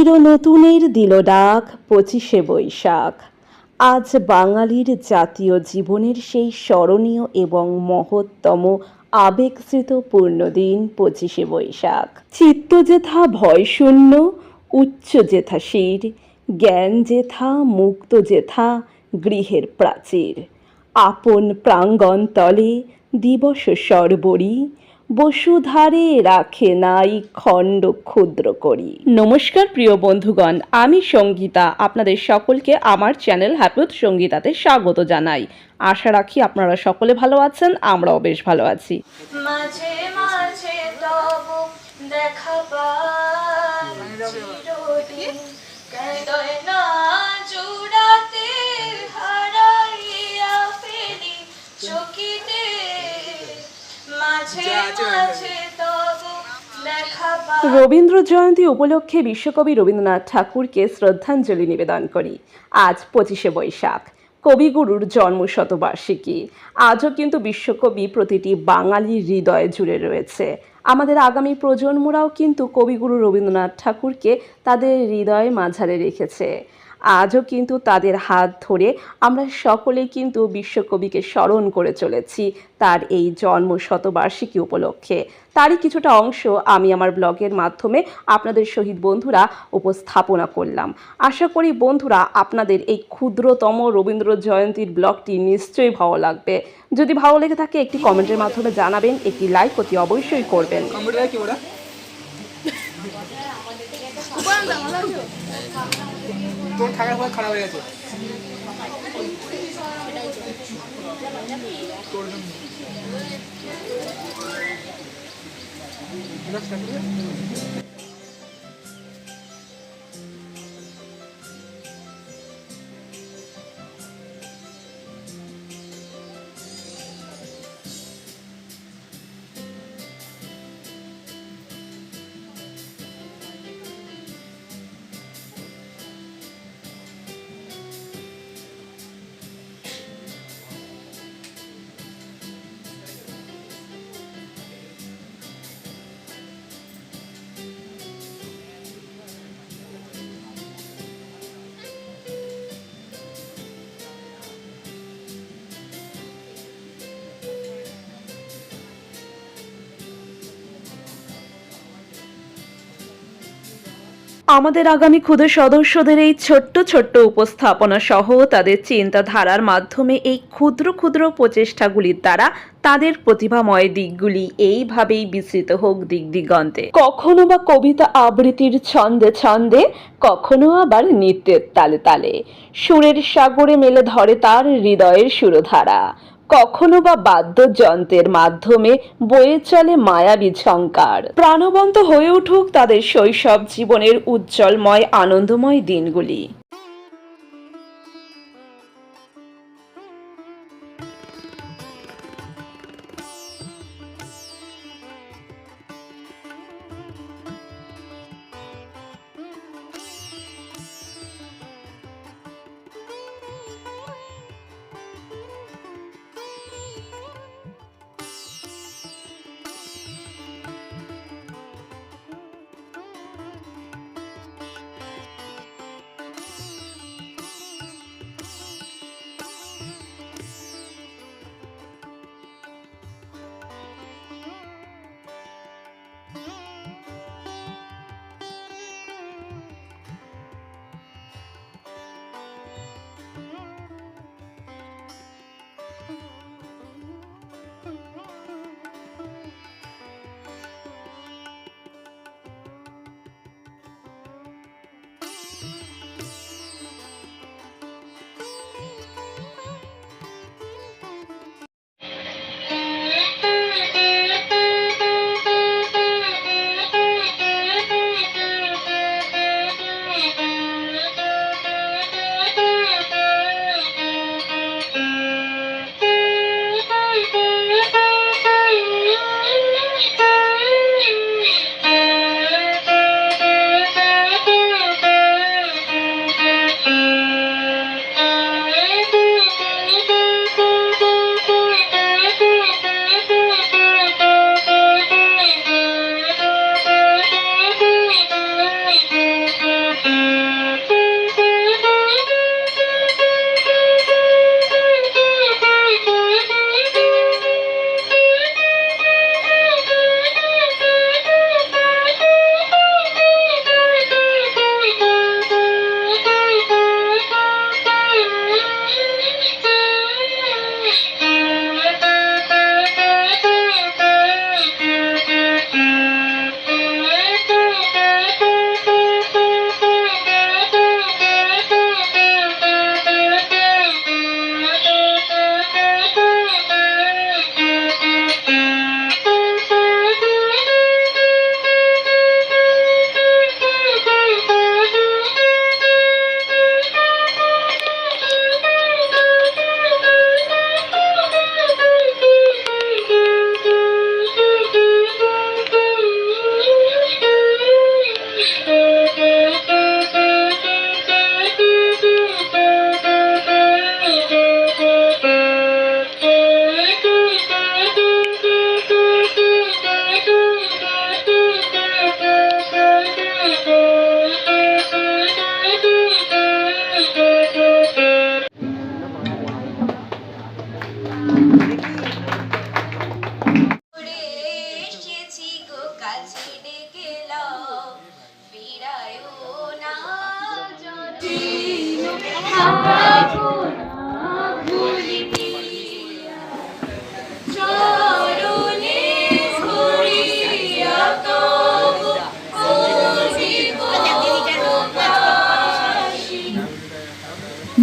চির নতুনের দিল ডাক পঁচিশে বৈশাখ। আজ বাঙালির জাতীয় জীবনের সেই স্মরণীয় এবং মহত্তম আবেগস্মৃত পূর্ণদিন পঁচিশে বৈশাখ। চিত্ত যেথা ভয়শূন্য উচ্চ যেথা শির জ্ঞান যেথা মুক্ত যেথা গৃহের প্রাচীর। আপন প্রাঙ্গণ তলে দিবস সর্বরী বসুধারে রাখে নাই খণ্ড ক্ষুদ্র করি। নমস্কার প্রিয় বন্ধুগণ আমি সঙ্গীতা। আপনাদের সকলকে আমার চ্যানেল হ্যাপিউথ সঙ্গীতাতে স্বাগত জানাই। আশা রাখি আপনারা সকলে ভালো আছেন আমরাও বেশ ভালো আছি। মাঝে মাঝে দেখা পাই। রবীন্দ্র জয়ন্তী উপলক্ষে বিশ্বকবি রবীন্দ্রনাথ ঠাকুরকে শ্রদ্ধাঞ্জলি নিবেদন করি। আজ পঁচিশে বৈশাখ, কবিগুরুর জন্ম শতবার্ষিকী আজও কিন্তু বিশ্বকবি প্রতিটি বাঙালির হৃদয়ে জুড়ে রয়েছে। আমাদের আগামী প্রজন্মরাও কিন্তু কবিগুরু রবীন্দ্রনাথ ঠাকুরকে তাদের হৃদয়ে মাঝারে রেখেছে। আজও কিন্তু তাদের হাত ধরে আমরা সকলেই কিন্তু বিশ্বকবিকে স্মরণ করে চলেছি তার এই জন্ম শতবার্ষিকী উপলক্ষে। তারই কিছুটা অংশ আমি আমার ব্লগের মাধ্যমে আপনাদের সহিত বন্ধুরা উপস্থাপনা করলাম। আশা করি বন্ধুরা আপনাদের এই ক্ষুদ্রতম রবীন্দ্র জয়ন্তীর ব্লগটি নিশ্চয়ই ভালো লাগবে। যদি ভালো লেগে থাকে একটি কমেন্টের মাধ্যমে জানাবেন একটি লাইক অতি অবশ্যই করবেন। তোর থাকার পর খারাপ হয়ে গেছে? তোর আমাদের আগামী ক্ষুদে সদস্যদের এই ছোট্ট ছোট্ট উপস্থাপনা সহ তাদের চিন্তাধারার মাধ্যমে এই ক্ষুদ্র ক্ষুদ্র প্রচেষ্টাগুলির দ্বারা তাদের প্রতিভাময় দিকগুলি এইভাবেই বিস্তৃত হোক দিক দিগন্তে। কখনো বা কবিতা আবৃত্তির ছন্দে ছন্দে, কখনো আবার নৃত্যের তালে তালে। সুরের সাগরে মেলে ধরে তার হৃদয়ের সুরধারা। কখনো বা বাদ্যযন্ত্রের মাধ্যমে বয়ে চলে মায়াবী ঝঙ্কার প্রাণবন্ত হয়ে উঠুক তাদের শৈশব জীবনের উজ্জ্বলময়, আনন্দময় দিনগুলি।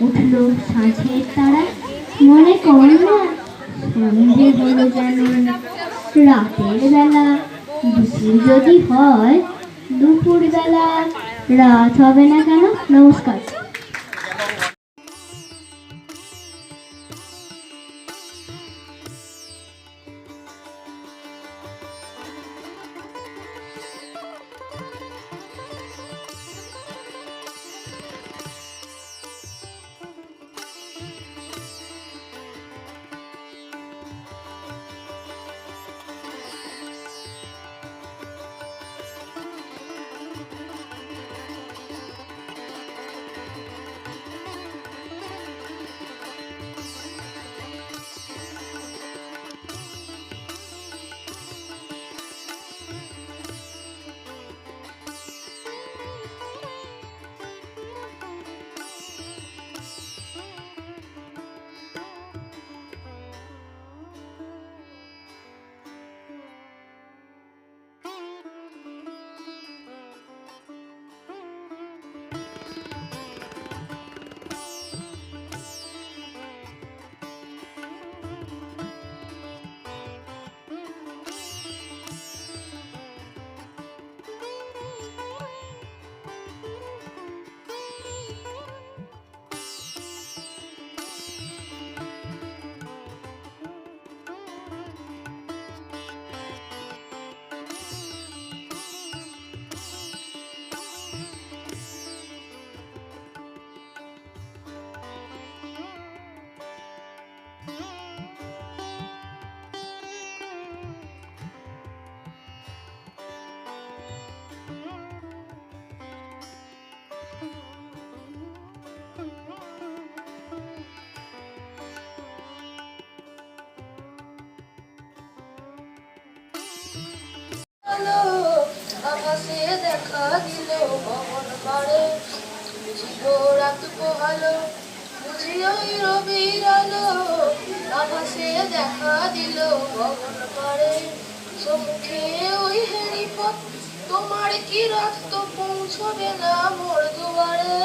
উঠল সাঁঝের তারা। মনে করে না, সন্ধে হলো যেন রাতের বেলা। দুপুর যদি হয়, দুপুর বেলা রাত হবে না কেন? নমস্কার। আলো আকাশে দেখা দিল পবন পারে গো রাত পোহালো, বুঝি ওই রবির আলো আভাসে দেখা দিল গগন পারে সম্মুখে ওই হেরিপথ তোমার কি রাত তো পৌঁছবে না মোর দুয়ারে?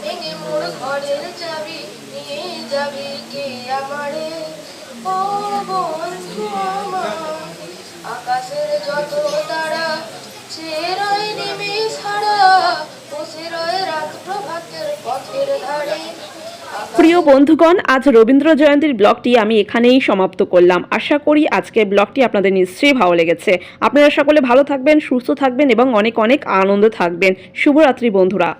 ভেঙে মোর ঘরের চাবি, নিয়ে যাবি কে আমারে? ও বন্ধু আমার আকাশের যত তারা সে রয় নেমে ছাড়া বসে রয় রাত প্রভাতের পথের ধারে। প্রিয় বন্ধুগণ, আজ রবীন্দ্র জয়ন্তীর ব্লগটি আমি এখানেই সমাপ্ত করলাম। আশা করি আজকের ব্লগটি আপনাদের নিশ্চয়ই ভালো লেগেছে। আপনারা সকলে ভালো থাকবেন, সুস্থ থাকবেন এবং অনেক অনেক আনন্দ থাকবেন। শুভরাত্রি বন্ধুরা।